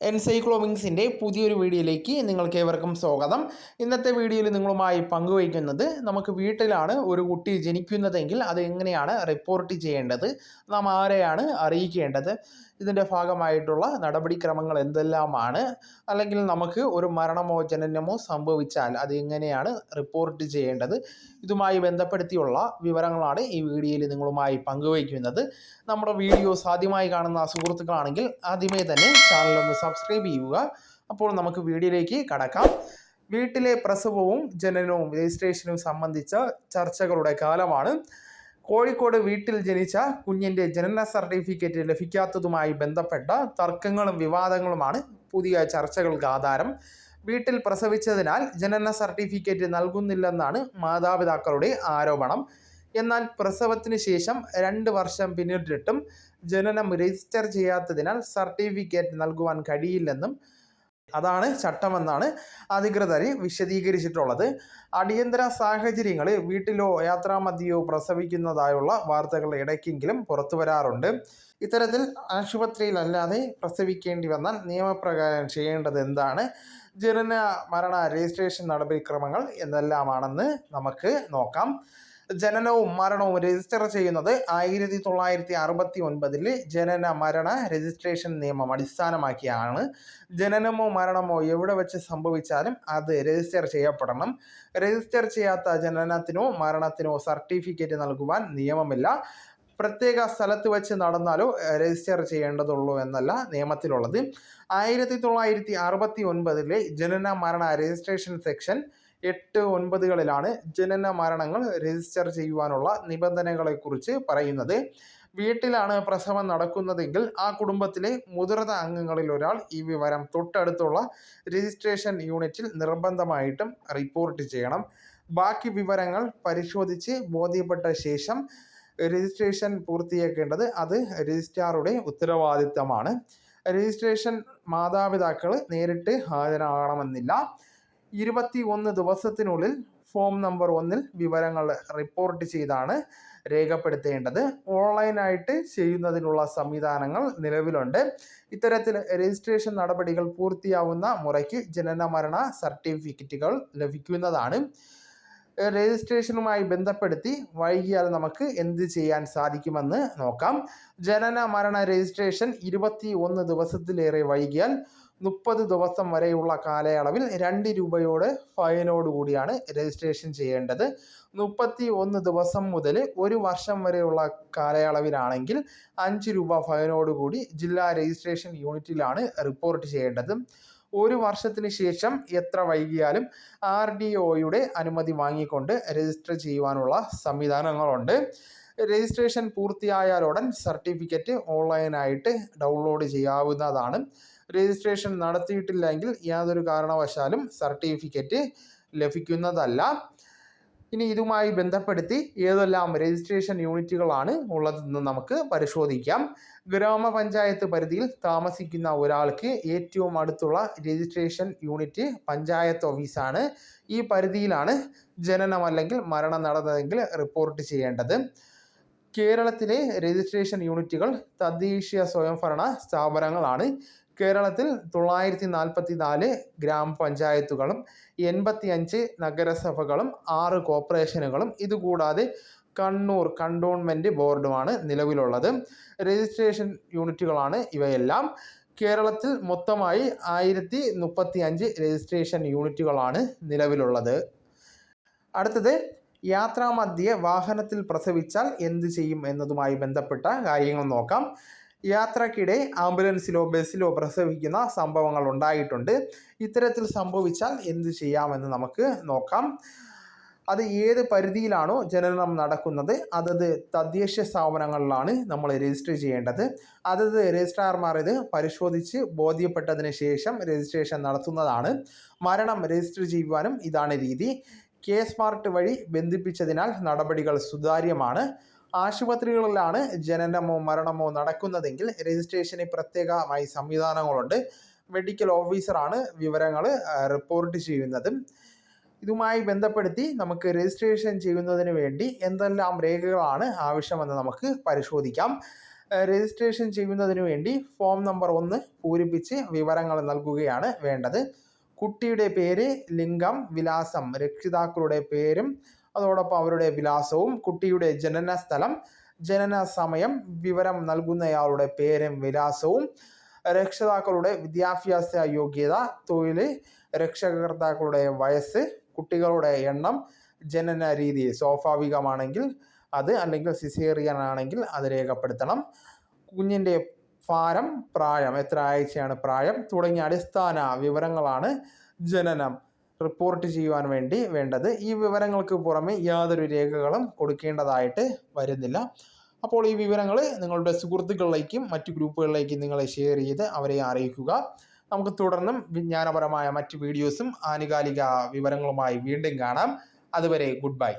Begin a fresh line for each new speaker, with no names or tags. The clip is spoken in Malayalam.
എൻസൈക്ലോമിങ്സിന്റെ പുതിയൊരു വീഡിയോയിലേക്ക് നിങ്ങൾക്ക് ഏവർക്കും സ്വാഗതം. ഇന്നത്തെ വീഡിയോയിൽ നിങ്ങളുമായി പങ്കുവയ്ക്കുന്നത് നമുക്ക് വീട്ടിലാണ് ഒരു കുട്ടി ജനിക്കുന്നതെങ്കിൽ അത് എങ്ങനെയാണ് റിപ്പോർട്ട് ചെയ്യേണ്ടത്? നാം ആരെയാണ് അറിയിക്കേണ്ടത്? ഇതിന്റെ ഭാഗമായിട്ടുള്ള നടപടിക്രമങ്ങൾ എന്തെല്ലാമാണ്? അല്ലെങ്കിൽ നമുക്ക് ഒരു മരണമോ ജനനമോ സംഭവിച്ചാൽ അത് എങ്ങനെയാണ് റിപ്പോർട്ട് ചെയ്യേണ്ടത്? ഇതുമായി ബന്ധപ്പെടുത്തിയുള്ള വിവരങ്ങളാണ് ഈ വീഡിയോയിൽ നിങ്ങളുമായി പങ്കുവയ്ക്കുന്നത്. നമ്മുടെ വീഡിയോസ് ആദ്യമായി കാണുന്ന സുഹൃത്തുക്കളാണെങ്കിൽ ആദ്യമേ തന്നെ ചാനൽ സബ്സ്ക്രൈബ് ചെയ്യുക. അപ്പോൾ നമുക്ക് വീഡിയോയിലേക്ക് കടക്കാം. വീട്ടിലെ പ്രസവവും ജനനവും രജിസ്ട്രേഷനും സംബന്ധിച്ച ചർച്ചകളുടെ കാലമാണ്. കോഴിക്കോട് വീട്ടിൽ ജനിച്ച കുഞ്ഞിന്റെ ജനന സർട്ടിഫിക്കറ്റ് ലഭിക്കാത്തതുമായി ബന്ധപ്പെട്ട തർക്കങ്ങളും വിവാദങ്ങളുമാണ് പുതിയ ചർച്ചകൾക്ക് ആധാരം. വീട്ടിൽ പ്രസവിച്ചതിനാൽ ജനന സർട്ടിഫിക്കറ്റ് നൽകുന്നില്ലെന്നാണ് മാതാപിതാക്കളുടെ ആരോപണം. എന്നാൽ പ്രസവത്തിന് ശേഷം രണ്ട് വർഷം പിന്നിട്ടിട്ടും ജനനം രജിസ്റ്റർ ചെയ്യാത്തതിനാൽ സർട്ടിഫിക്കറ്റ് നൽകുവാൻ കഴിയില്ലെന്നും അതാണ് ചട്ടമെന്നാണ് അധികൃതർ വിശദീകരിച്ചിട്ടുള്ളത്. അടിയന്തര സാഹചര്യങ്ങളിൽ വീട്ടിലോ യാത്രാമധ്യയോ പ്രസവിക്കുന്നതായുള്ള വാർത്തകൾ ഇടയ്ക്കെങ്കിലും പുറത്തു വരാറുണ്ട്. ഇത്തരത്തിൽ ആശുപത്രിയിലല്ലാതെ പ്രസവിക്കേണ്ടി വന്നാൽ നിയമപ്രകാരം ചെയ്യേണ്ടത് എന്താണ്? ജനന മരണ രജിസ്ട്രേഷൻ നടപടിക്രമങ്ങൾ എന്തെല്ലാമാണെന്ന് നമുക്ക് നോക്കാം. ജനനവും മരണവും രജിസ്റ്റർ ചെയ്യുന്നത് ആയിരത്തി തൊള്ളായിരത്തി അറുപത്തി ഒൻപതിൽ ജനന മരണ രജിസ്ട്രേഷൻ നിയമം അടിസ്ഥാനമാക്കിയാണ്. ജനനമോ മരണമോ എവിടെ വെച്ച് സംഭവിച്ചാലും അത് രജിസ്റ്റർ ചെയ്യപ്പെടണം. രജിസ്റ്റർ ചെയ്യാത്ത ജനനത്തിനോ മരണത്തിനോ സർട്ടിഫിക്കറ്റ് നൽകുവാൻ നിയമമില്ല. പ്രത്യേക സ്ഥലത്ത് വെച്ച് നടന്നാലോ രജിസ്റ്റർ ചെയ്യേണ്ടതുള്ളൂ എന്നല്ല നിയമത്തിലുള്ളത്. ആയിരത്തി തൊള്ളായിരത്തി അറുപത്തി ഒൻപതിലെ ജനന മരണ രജിസ്ട്രേഷൻ സെക്ഷൻ എട്ട് ഒൻപതുകളിലാണ് ജനന മരണങ്ങൾ രജിസ്റ്റർ ചെയ്യുവാനുള്ള നിബന്ധനകളെക്കുറിച്ച് പറയുന്നത്. വീട്ടിലാണ് പ്രസവം നടക്കുന്നതെങ്കിൽ ആ കുടുംബത്തിലെ മുതിർന്ന അംഗങ്ങളിൽ ഒരാൾ ഈ വിവരം തൊട്ടടുത്തുള്ള രജിസ്ട്രേഷൻ യൂണിറ്റിൽ നിർബന്ധമായിട്ടും റിപ്പോർട്ട് ചെയ്യണം. ബാക്കി വിവരങ്ങൾ പരിശോധിച്ച് ബോധ്യപ്പെട്ട ശേഷം രജിസ്ട്രേഷൻ പൂർത്തിയാക്കേണ്ടത് അത് രജിസ്ട്രാറുടെ ഉത്തരവാദിത്തമാണ്. രജിസ്ട്രേഷൻ മാതാപിതാക്കൾ നേരിട്ട് ഹാജരാകണമെന്നില്ല. ഇരുപത്തി ഒന്ന് ദിവസത്തിനുള്ളിൽ ഫോം നമ്പർ ഒന്നിൽ വിവരങ്ങൾ റിപ്പോർട്ട് ചെയ്താണ് രേഖപ്പെടുത്തേണ്ടത്. ഓൺലൈനായിട്ട് ചെയ്യുന്നതിനുള്ള സംവിധാനങ്ങൾ നിലവിലുണ്ട്. ഇത്തരത്തിൽ രജിസ്ട്രേഷൻ നടപടികൾ പൂർത്തിയാവുന്ന മുറയ്ക്ക് ജനന മരണ സർട്ടിഫിക്കറ്റുകൾ ലഭിക്കുന്നതാണ്. രജിസ്ട്രേഷനുമായി ബന്ധപ്പെടുത്തി വൈകിയാൽ നമുക്ക് എന്ത് ചെയ്യാൻ സാധിക്കുമെന്ന് നോക്കാം. ജനന മരണ രജിസ്ട്രേഷൻ ഇരുപത്തി ഒന്ന് ദിവസത്തിലേറെ വൈകിയാൽ മുപ്പത് ദിവസം വരെയുള്ള കാലയളവിൽ രണ്ട് രൂപയോട് ഫൈനോട് കൂടിയാണ് രജിസ്ട്രേഷൻ ചെയ്യേണ്ടത്. മുപ്പത്തി ഒന്ന് ദിവസം മുതൽ ഒരു വർഷം വരെയുള്ള കാലയളവിലാണെങ്കിൽ അഞ്ച് രൂപ ഫൈനോട് കൂടി ജില്ലാ രജിസ്ട്രേഷൻ യൂണിറ്റിലാണ് റിപ്പോർട്ട് ചെയ്യേണ്ടത്. ഒരു വർഷത്തിന് ശേഷം എത്ര വൈകിയാലും ആർ ഡി ഒയുടെ അനുമതി വാങ്ങിക്കൊണ്ട് രജിസ്റ്റർ ചെയ്യുവാനുള്ള സംവിധാനങ്ങളുണ്ട്. രജിസ്ട്രേഷൻ പൂർത്തിയായാലുടൻ സർട്ടിഫിക്കറ്റ് ഓൺലൈനായിട്ട് ഡൗൺലോഡ് ചെയ്യാവുന്നതാണ്. രജിസ്ട്രേഷൻ നടത്തിയിട്ടില്ലെങ്കിൽ യാതൊരു കാരണവശാലും സർട്ടിഫിക്കറ്റ് ലഭിക്കുന്നതല്ല. ഇനി ഇതുമായി ബന്ധപ്പെടുത്തി ഏതെല്ലാം രജിസ്ട്രേഷൻ യൂണിറ്റുകളാണ് ഉള്ളതെന്ന് നമുക്ക് പരിശോധിക്കാം. ഗ്രാമപഞ്ചായത്ത് പരിധിയിൽ താമസിക്കുന്ന ഒരാൾക്ക് ഏറ്റവും അടുത്തുള്ള രജിസ്ട്രേഷൻ യൂണിറ്റ് പഞ്ചായത്ത് ഓഫീസാണ് ഈ പരിധിയിലാണ് ജനനം അല്ലെങ്കിൽ മരണം നടന്നതെങ്കിൽ റിപ്പോർട്ട് ചെയ്യേണ്ടത്. കേരളത്തിലെ രജിസ്ട്രേഷൻ യൂണിറ്റുകൾ തദ്ദേശീയ സ്വയംഭരണ സ്ഥാപനങ്ങളാണ്. കേരളത്തിൽ തൊള്ളായിരത്തി നാൽപ്പത്തി നാല് ഗ്രാമപഞ്ചായത്തുകളും എൺപത്തി അഞ്ച് നഗരസഭകളും ആറ് കോർപ്പറേഷനുകളും ഇതുകൂടാതെ കണ്ണൂർ കണ്ടോൺമെന്റ് ബോർഡുമാണ് നിലവിലുള്ളത്. രജിസ്ട്രേഷൻ യൂണിറ്റുകളാണ് ഇവയെല്ലാം. കേരളത്തിൽ മൊത്തമായി ആയിരത്തി മുപ്പത്തി അഞ്ച് രജിസ്ട്രേഷൻ യൂണിറ്റുകളാണ് നിലവിലുള്ളത്. അടുത്തത് യാത്രാമധ്യേ വാഹനത്തിൽ പ്രസവിച്ചാൽ എന്ത് ചെയ്യും എന്നതുമായി ബന്ധപ്പെട്ട കാര്യങ്ങൾ നോക്കാം. യാത്രക്കിടെ ആംബുലൻസിലോ ബസ്സിലോ പ്രസവിക്കുന്ന സംഭവങ്ങൾ ഉണ്ടായിട്ടുണ്ട്. ഇത്തരത്തിൽ സംഭവിച്ചാൽ എന്ത് ചെയ്യാമെന്ന് നമുക്ക് നോക്കാം. അത് ഏത് പരിധിയിലാണോ ജനനം നടക്കുന്നത് അതത് തദ്ദേശ സ്ഥാപനങ്ങളിലാണ് നമ്മൾ രജിസ്റ്റർ ചെയ്യേണ്ടത്. അതത് രജിസ്ട്രാർമാർ ഇത് പരിശോധിച്ച് ബോധ്യപ്പെട്ടതിന് ശേഷം രജിസ്ട്രേഷൻ നടത്തുന്നതാണ്. മരണം രജിസ്റ്റർ ചെയ്യുവാനും ഇതാണ് രീതി. കെ സ്മാർട്ട് വഴി ബന്ധിപ്പിച്ചതിനാൽ നടപടികൾ സുതാര്യമാണ്. ആശുപത്രികളിലാണ് ജനനമോ മരണമോ നടക്കുന്നതെങ്കിൽ രജിസ്ട്രേഷന് പ്രത്യേകമായി സംവിധാനങ്ങളുണ്ട്. മെഡിക്കൽ ഓഫീസറാണ് വിവരങ്ങൾ റിപ്പോർട്ട് ചെയ്യുന്നതും. ഇതുമായി ബന്ധപ്പെടുത്തി നമുക്ക് രജിസ്ട്രേഷൻ ചെയ്യുന്നതിന് വേണ്ടി എന്തെല്ലാം രേഖകളാണ് ആവശ്യമെന്ന് നമുക്ക് പരിശോധിക്കാം. രജിസ്ട്രേഷൻ ചെയ്യുന്നതിന് വേണ്ടി ഫോം നമ്പർ ഒന്ന് പൂരിപ്പിച്ച് വിവരങ്ങൾ നൽകുകയാണ് വേണ്ടത്. കുട്ടിയുടെ പേര് ലിംഗം വിലാസം രക്ഷിതാക്കളുടെ പേരും അതോടൊപ്പം അവരുടെ വിലാസവും കുട്ടിയുടെ ജനന സ്ഥലം ജനന സമയം വിവരം നൽകുന്നയാളുടെ പേരും വിലാസവും രക്ഷിതാക്കളുടെ വിദ്യാഭ്യാസ യോഗ്യത തൊഴിൽ രക്ഷകർത്താക്കളുടെ വയസ്സ് കുട്ടികളുടെ എണ്ണം ജനന രീതി സ്വാഭാവികമാണെങ്കിൽ അത് അല്ലെങ്കിൽ സിസേറിയൻ ആണെങ്കിൽ അത് രേഖപ്പെടുത്തണം. കുഞ്ഞിന്റെ ഭാരം പ്രായം എത്ര ആഴ്ചയാണ് പ്രായം തുടങ്ങിയ അടിസ്ഥാന വിവരങ്ങളാണ് ജനനം. റിപ്പോർട്ട് ചെയ്യുവാൻ വേണ്ടി വേണ്ടത്. ഈ വിവരങ്ങൾക്ക് പുറമെ യാതൊരു രേഖകളും കൊടുക്കേണ്ടതായിട്ട് വരുന്നില്ല. അപ്പോൾ ഈ വിവരങ്ങൾ നിങ്ങളുടെ സുഹൃത്തുക്കളിലേക്കും മറ്റു ഗ്രൂപ്പുകളിലേക്കും നിങ്ങൾ ഷെയർ ചെയ്ത് അവരെ അറിയിക്കുക. നമുക്ക് തുടർന്നും വിജ്ഞാനപരമായ മറ്റ് വീഡിയോസും ആനുകാലിക വിവരങ്ങളുമായി വീണ്ടും കാണാം. അതുവരെ ഗുഡ് ബൈ